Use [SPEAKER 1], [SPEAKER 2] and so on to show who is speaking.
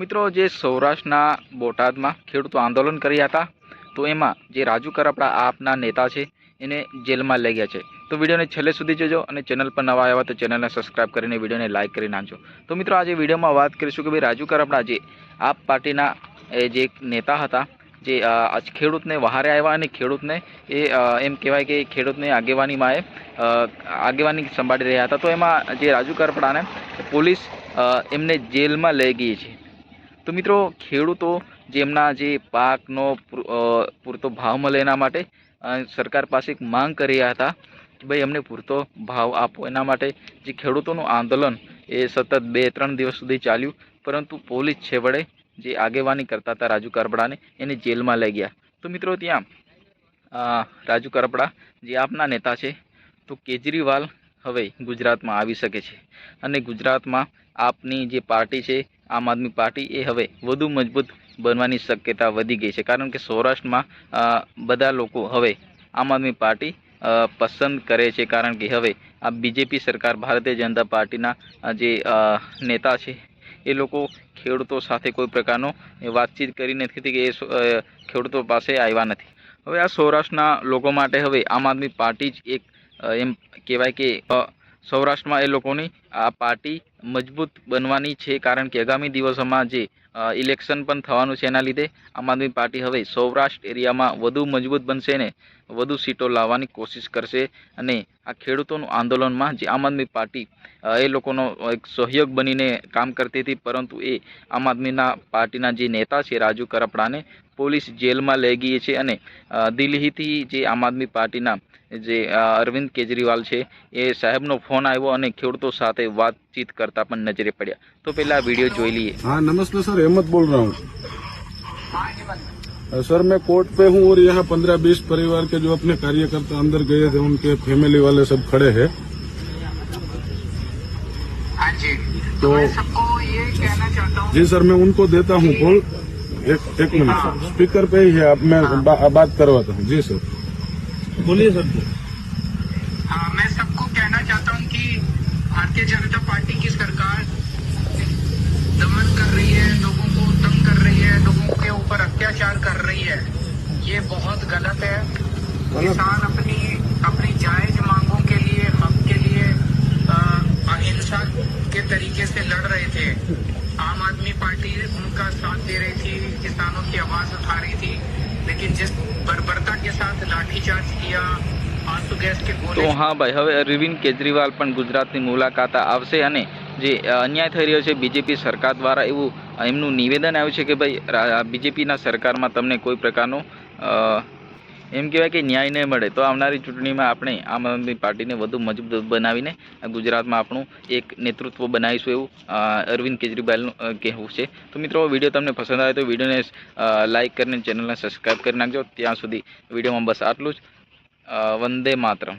[SPEAKER 1] મિત્રો, જે સૌરાષ્ટ્રના બોટાદમાં ખેડૂતો આંદોલન કર્યા હતા, તો એમાં જે રાજુ કરપડા આપના નેતા છે, એને જેલમાં લઈ ગયા છે. તો વિડીયોને છેલ્લે સુધી જોજો અને ચેનલ પર નવા આવ્યા તો ચેનલને સબસ્ક્રાઇબ કરીને વિડીયોને લાઇક કરી નાખજો. તો મિત્રો, આજે વિડીયોમાં વાત કરીશું કે ભાઈ રાજુ કરપડા જે આપ પાર્ટીના જે નેતા હતા, જે ખેડૂતને વહારે આવ્યા અને ખેડૂતને એ એમ કહેવાય કે ખેડૂતને આગેવાનીમાં એ આગેવાની સંભાળી રહ્યા હતા. તો એમાં જે રાજુ કરપડાને પોલીસ એમને જેલમાં લઈ ગઈ છે. તો મિત્રો, ખેડૂતો જેમના જે પાકનો પૂર- પૂરતો ભાવ મળે એના માટે સરકાર પાસે એક માંગ કરી હતા કે ભાઈ, અમને પૂરતો ભાવ આપો. એના માટે જે ખેડૂતોનું આંદોલન એ સતત બે, ત્રણ દિવસ સુધી ચાલ્યું. પરંતુ પોલીસ છેવડે જે આગેવાની કરતા હતા રાજુ કરપડાને, એને જેલમાં લઈ ગયા. તો મિત્રો, ત્યાં રાજુ કરપડા જે આપના નેતા છે, તો કેજરીવાલ હવે ગુજરાતમાં આવી શકે છે. અને ગુજરાતમાં આપની જે પાર્ટી છે આમ આદમી પાર્ટી એ હવે વધુ મજબૂત બનવાની શક્યતા વધી ગઈ છે. કારણ કે સૌરાષ્ટ્રમાં બધા લોકો હવે આમ આદમી પાર્ટી પસંદ કરે છે. કારણ કે હવે આ બીજેપી સરકાર, ભારતીય જનતા પાર્ટીના જે નેતા છે, એ લોકો ખેડૂતો સાથે કોઈ પ્રકારનો વાતચીત કરી નથી કે એ ખેડૂતો પાસે આવ્યા નથી. હવે આ સૌરાષ્ટ્રના લોકો માટે હવે આમ આદમી પાર્ટી જ એક એમ કહેવાય કે સૌરાષ્ટ્રમાં એ લોકોની આ પાર્ટી મજબૂત બનવાની છે કારણ કે આગામી દિવસોમાં જે ઇલેક્શન પણ થવાનું છે એના લીધે આમ આદમી પાર્ટી હવે સૌરાષ્ટ્ર એરિયામાં વધુ મજબૂત બનશે ને વધુ સીટો લાવવાની કોશિશ કરશે અને આ ખેડૂતોનું આંદોલનમાં જે આમ આદમી પાર્ટી એ લોકોનો એક સહયોગ બનીને કામ કરતી હતી, પરંતુ એ આમ આદમીના પાર્ટીના જે નેતા છે રાજુ કરપડાને પોલીસ જેલમાં લઈ ગઈ છે અને દિલ્હીથી જે આમ આદમી પાર્ટીના જે અરવિંદ કેજરીવાલ છે એ સાહેબનો ફોન આવ્યો અને ખેડૂતો સાથે વાતચીત કરતા પણ નજરે પડ્યા તો પહેલા વિડીયો જોઈ લઈએ
[SPEAKER 2] हाँ नमस्ते सर अहमद बोल रहा हूँ सर मैं कोर्ट पे हूँ और यहाँ पंद्रह बीस परिवार के जो अपने कार्यकर्ता अंदर गए थे उनके फैमिली वाले सब खड़े हैं
[SPEAKER 3] हाँ जी
[SPEAKER 2] तो
[SPEAKER 3] मैं सबको ये कहना चाहता हूँ
[SPEAKER 2] जी सर मैं उनको देता हूँ कॉल एक एक मिनट सर स्पीकर पे ही है अब मैं बा, बात करवाता हूँ जी सर बोलिए सर
[SPEAKER 3] सरकार दमन कर रही है लोगों को तंग कर रही है लोगों के ऊपर अत्याचार कर रही है ये बहुत गलत है किसान अपनी अपनी जायज मांगों के लिए हक के लिए अ, अहिंसा के तरीके से लड़ रहे थे आम आदमी पार्टी उनका साथ दे रही थी किसानों की आवाज उठा रही थी लेकिन जिस बर्बरता के साथ लाठीचार्ज किया आंसू गैस के
[SPEAKER 1] તો
[SPEAKER 3] गोले
[SPEAKER 1] હા ભાઈ હવે અરવિંદ કેજરીવાલ પણ ગુજરાતની મુલાકાત આવશે અને જે અન્યાય થઈ રહ્યો છે, બીજેપી સરકાર દ્વારા એવું એમનું નિવેદન આવ્યું છે કે ભાઈ બીજેપીના સરકારમાં તમને કોઈ પ્રકારનો એમ કહેવાય કે ન્યાય નહીં મળે, તો આવનારી ચૂંટણીમાં આપણે આમ આદમી પાર્ટીને વધુ મજબૂત બનાવીને ગુજરાતમાં આપણું એક નેતૃત્વ બનાવીશું એવું અરવિંદ કેજરીવાલનું કહેવું છે. તો મિત્રો, વીડિયો તમને પસંદ આવે તો વિડીયોને લાઇક કરીને ચેનલને સબસ્ક્રાઈબ કરી નાખજો. ત્યાં સુધી વિડીયોમાં બસ આટલું જ. વંદે માતરમ.